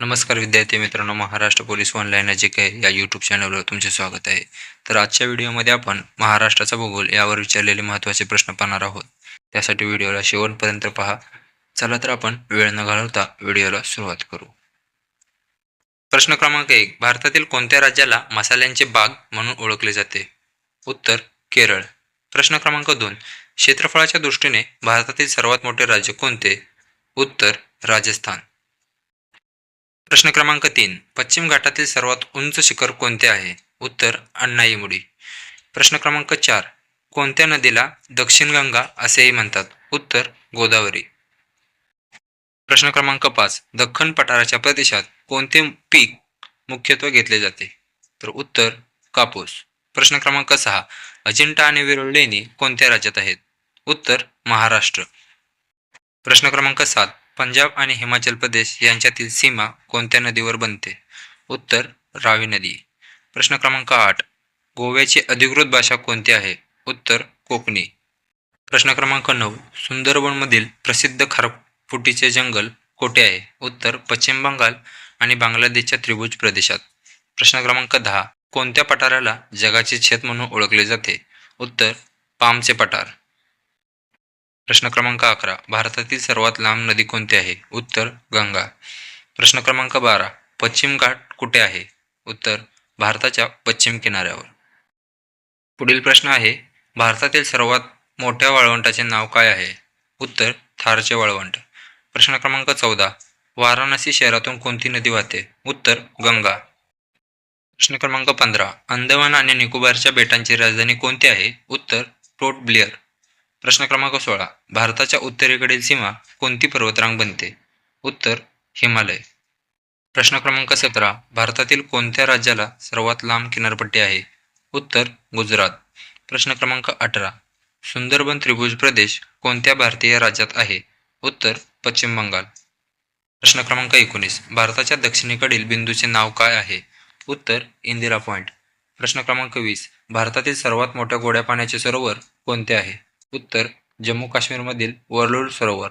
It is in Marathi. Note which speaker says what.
Speaker 1: नमस्कार विद्यार्थी मित्रांनो महाराष्ट्र पोलीस ऑनलाईन नजिक आहे या यूट्यूब चॅनलवर तुमचे स्वागत आहे. तर आजच्या व्हिडिओमध्ये आपण महाराष्ट्राचा भूगोल यावर विचारलेले महत्त्वाचे प्रश्न पाहणार आहोत. त्यासाठी व्हिडिओला शेवटपर्यंत पहा. चला तर आपण वेळ न घालवता व्हिडिओला सुरुवात करू. प्रश्न क्रमांक एक भारतातील कोणत्या राज्याला मसाल्यांचे बाग म्हणून ओळखले जाते? उत्तर केरळ. प्रश्न क्रमांक दोन क्षेत्रफळाच्या दृष्टीने भारतातील सर्वात मोठे राज्य कोणते? उत्तर राजस्थान. प्रश्न क्रमांक तीन. पश्चिम घाटातील सर्वात उंच शिखर कोणते आहे? उत्तर अण्णाईमुडी प्रश्न क्रमांक चार. कोणत्या नदीला दक्षिण गंगा असेही म्हणतात? उत्तर गोदावरी. प्रश्न क्रमांक पाच. दख्खन पठाराच्या प्रदेशात कोणते पीक मुख्यत्वे घेतले जाते? तर उत्तर कापूस. प्रश्न क्रमांक सहा. अजिंठा आणि वेरूळ लेणी कोणत्या राज्यात आहेत? उत्तर महाराष्ट्र. प्रश्न क्रमांक सात. पंजाब आणि हिमाचल प्रदेश यांच्यातील सीमा कोणत्या नदीवर बनते? उत्तर रावी नदी. प्रश्न क्रमांक आठ. गोव्याची अधिकृत भाषा कोणती आहे? उत्तर कोकणी. प्रश्न क्रमांक नऊ. सुंदरबनमधील प्रसिद्ध खारफुटीचे जंगल कोठे आहे? उत्तर पश्चिम बंगाल आणि बांगलादेशच्या त्रिभुज प्रदेशात. प्रश्न क्रमांक दहा. कोणत्या पठाराला जगाचे छेद म्हणून ओळखले जाते? उत्तर पामचे पठार. प्रश्न क्रमांक अकरा. भारतातील सर्वात लांब नदी कोणती आहे? उत्तर गंगा. प्रश्न क्रमांक बारा. पश्चिम घाट कुठे आहे? उत्तर भारताच्या पश्चिम किनाऱ्यावर. पुढील प्रश्न आहे भारतातील सर्वात मोठ्या वाळवंटाचे नाव काय आहे? उत्तर थारचे वाळवंट. प्रश्न क्रमांक चौदा. वाराणसी शहरातून कोणती नदी वाहते? उत्तर गंगा. प्रश्न क्रमांक पंधरा. अंदमान आणि निकोबारच्या बेटांची राजधानी कोणती आहे? उत्तर पोर्ट ब्लेअर. प्रश्न क्रमांक सोळा. भारताच्या उत्तरेकडील सीमा कोणती पर्वतरांग बनते? उत्तर हिमालय. प्रश्न क्रमांक सतरा. भारतातील कोणत्या राज्याला सर्वात लांब किनारपट्टी आहे? उत्तर गुजरात. प्रश्न क्रमांक अठरा. सुंदरबन त्रिभुज प्रदेश कोणत्या भारतीय राज्यात आहे? उत्तर पश्चिम बंगाल. प्रश्न क्रमांक एकोणीस. भारताच्या दक्षिणेकडील बिंदूचे नाव काय आहे? उत्तर इंदिरा पॉइंट. प्रश्न क्रमांक वीस. भारतातील सर्वात मोठ्या गोड्या पाण्याचे सरोवर कोणते आहे? उत्तर जम्मू काश्मीरमधील वरलूर सरोवर.